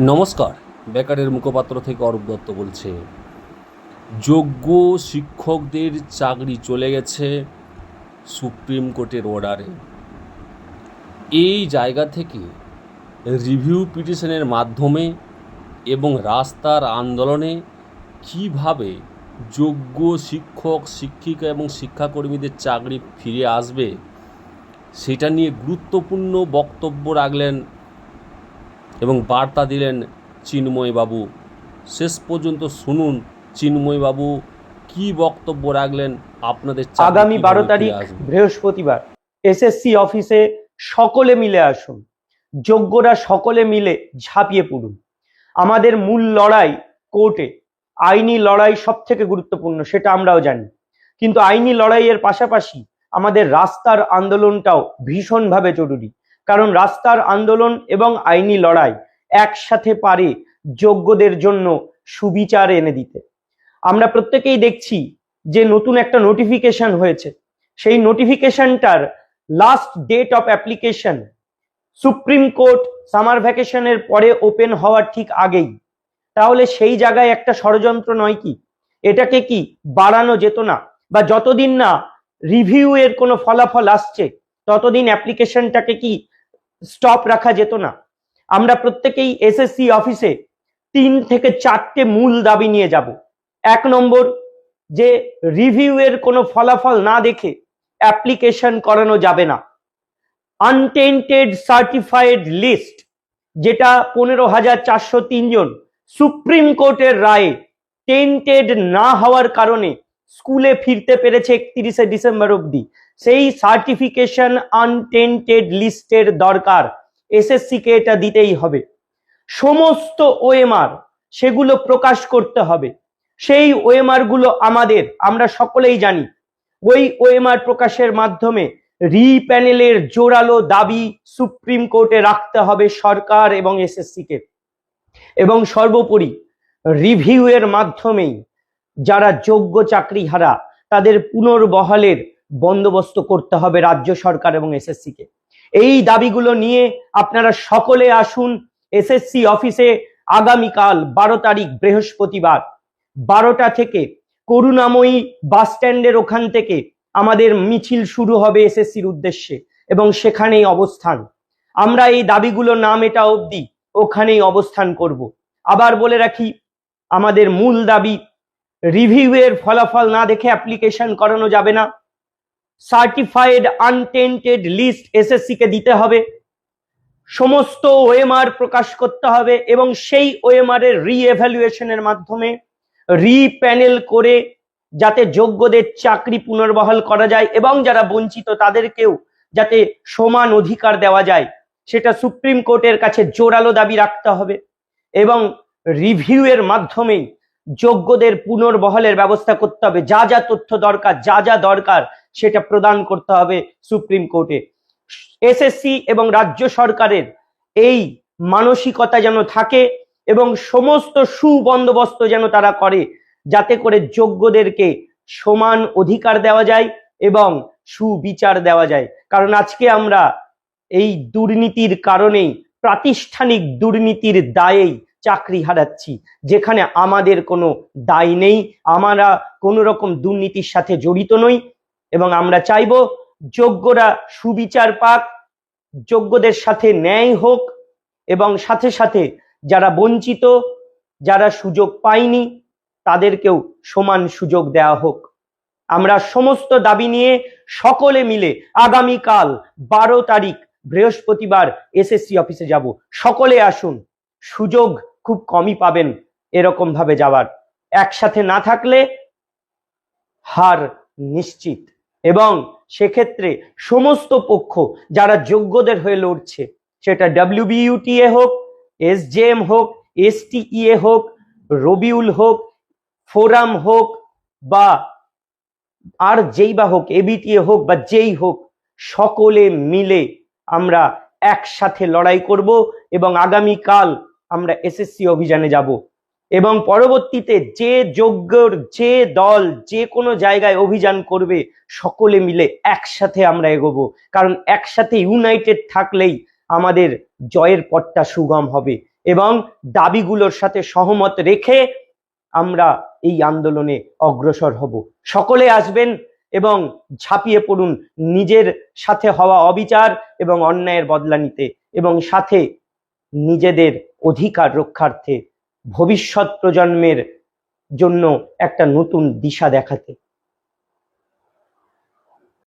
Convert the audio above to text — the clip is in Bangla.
নমস্কার। বেকারের মুখপাত্র থেকে অরূপ দত্ত বলছে। যোগ্য শিক্ষকদের চাকরি চলে গেছে সুপ্রিম কোর্টের অর্ডারে এই জায়গা থেকে রিভিউ পিটিশনের মাধ্যমে এবং রাস্তার আন্দোলনে কীভাবে যোগ্য শিক্ষক, শিক্ষিকা এবং শিক্ষাকর্মীদের চাকরি ফিরে আসবে, সেটা নিয়ে গুরুত্বপূর্ণ বক্তব্য রাখলেন এবং বার্তা দিলেন চিন্ময়বাবু। শেষ পর্যন্ত শুনুন চিন্ময়বাবু কি বক্তব্য রাখলেন আপনাদের আগামী বারো তারিখ বৃহস্পতিবার এসএসসি অফিসে সকলে মিলে আসুন। যোগ্যরা সকলে মিলে ঝাঁপিয়ে পড়ুন। আমাদের মূল লড়াই কোর্টে আইনি লড়াই সব থেকে গুরুত্বপূর্ণ সেটা আমরাও জানি। কিন্তু আইনি লড়াইয়ের পাশাপাশি আমাদের রাস্তার আন্দোলনটাও ভীষণভাবে জরুরি। কারণ রাস্তার আন্দোলন এবং আইনি লড়াই একসাথে পারে যোগ্যদের জন্য সুবিচার এনে দিতে। আমরা প্রত্যেকেই দেখছি যে নতুন একটা নোটিফিকেশন হয়েছে। সেই নোটিফিকেশনটার last date of application Supreme Court summer ভ্যাকেশনের পরে ওপেন হওয়ার ঠিক আগেই। তাহলে সেই জায়গায় একটা ষড়যন্ত্র নয় কি? এটাকে কি বাড়ানো যেত না? বা যতদিন না রিভিউ এর কোনো ফলাফল আসছে, ততদিন অ্যাপ্লিকেশনটাকে কি স্টপ রাখা যেত না। আমরা প্রত্যেকেই এসএসসি অফিসে তিন থেকে চারটে মূল দাবি নিয়ে যাব। এক নম্বর, যে রিভিউ এর কোনো ফলাফল না দেখে অ্যাপ্লিকেশন করানো যাবে না। আনটেন্টেড সার্টিফাইড লিস্ট যেটা পনেরো হাজার চারশো তিনজন সুপ্রিম কোর্টের রায়ে টেন্টেড না হওয়ার কারণে স্কুলে ফিরতে পেরেছে একত্রিশে ডিসেম্বর অবধি। সেই সার্টিফিকেশন আনটেন্টেড লিস্টের দরকার। এসএসসি কে এটা দিতেই হবে। সমস্ত ওএমআর সেগুলো প্রকাশ করতে হবে। সেই ওএমআরগুলো আমাদের, আমরা সকলেই জানি। ওই ওএমআর প্রকাশের মাধ্যমে রিপ্যানেলের জোরালো দাবি সুপ্রিম কোর্টে রাখতে হবে সরকার এবং এসএসসি কে। এবং সর্বোপরি রিভিউ এর মাধ্যমেই যারা যোগ্য চাকরিহারা, তাদের পুনর্বহালের বন্দোবস্ত করতে হবে রাজ্য সরকার এবং এসএসসি কে এই দাবিগুলো নিয়ে আপনারা সকলে আসুন এসএসসি অফিসে আগামীকাল বারো তারিখ বৃহস্পতিবার বারোটা থেকে করুণাময়ী বাস স্ট্যান্ডের ওখান থেকে আমাদের মিছিল শুরু হবে এসএসসির উদ্দেশ্যে এবং সেখানেই অবস্থান। আমরা এই দাবিগুলো না মেটা অবধি ওখানেই অবস্থান করব। আবার বলে রাখি, আমাদের মূল দাবি রিভিউ এর ফলাফল না দেখে অ্যাপ্লিকেশন করানো যাবে না। সার্টিফাইড আনটেন্টেড লিস্ট এসএসসি কে দিতে হবে। সমস্ত ওএমআর প্রকাশ করতে হবে এবং সেই ওএমআর এর রি এর মাধ্যমে রিপ্যানেল করে যাতে যোগ্যদের চাকরি পুনর্বহাল করা যায় এবং যারা বঞ্চিত তাদেরকেও যাতে সমান অধিকার দেওয়া যায়, সেটা সুপ্রিম কোর্টের কাছে জোরালো দাবি রাখতে হবে এবং রিভিউ এর মাধ্যমেই যোগ্যদের পুনর্বহালের ব্যবস্থা করতে হবে। যা যা তথ্য দরকার, যা যা দরকার সেটা প্রদান করতে হবে সুপ্রিম কোর্টে। এসএসসি এবং রাজ্য সরকারের এই মানসিকতা যেন থাকে এবং সমস্ত সুবন্দোবস্ত যেন তারা করে, যাতে করে যোগ্যদেরকে সমান অধিকার দেওয়া যায় এবং সুবিচার দেওয়া যায়। কারণ আজকে আমরা এই দুর্নীতির কারণেই, প্রাতিষ্ঠানিক দুর্নীতির দায়েই চাকরি হারাচ্ছি, যেখানে আমাদের কোনো দায় নেই, আমরা কোনো রকম দুর্নীতির সাথে জড়িত নই। এবং আমরা চাইব যোগ্যরা সুবিচার পাক, যোগ্যদের সাথে ন্যায় হোক এবং সাথে সাথে যারা বঞ্চিত, যারা সুযোগ পায়নি, তাদেরকেও সমান সুযোগ দেওয়া হোক। আমরা সমস্ত দাবি নিয়ে সকলে মিলে আগামীকাল বারো তারিখ বৃহস্পতিবার এসএসসি অফিসে যাব। সকলে আসুন, সুযোগ খুব কমই পাবেন এরকম ভাবে যাওয়ার। একসাথে না থাকলে হার নিশ্চিত। এবং সেক্ষেত্রে সমস্ত পক্ষ যারা যোগ্যদের হয়ে লড়ছে, সেটা ডাব্লিউবিইউটিএ হোক এসজেএম হোক এসটিইএ হোক রবিউল হোক ফোরাম হোক বা আর যেই বা হোক এবিটিএ হোক বা যেই হোক, সকলে মিলে আমরা একসাথে লড়াই করব এবং আগামীকাল আমরা এসএসসি অভিযানে যাব। এবং পরবর্তীতে যে যোগ্যর যে দল, যে কোনো জায়গায় অভিযান করবে, সকলে মিলে একসাথে আমরা এগোবো। কারণ একসাথে ইউনাইটেড থাকলেই আমাদের জয়ের পথটা সুগম হবে এবং দাবিগুলোর সাথে সহমত রেখে আমরা এই আন্দোলনে অগ্রসর হব। সকলে আসবেন এবং ঝাঁপিয়ে পড়ুন নিজের সাথে হওয়া অবিচার এবং অন্যায়ের বদলা নিতে এবং সাথে নিজেদের অধিকার রক্ষার্থে ভবিষ্যৎ প্রজন্মের জন্য একটা নতুন দিশা দেখাতে।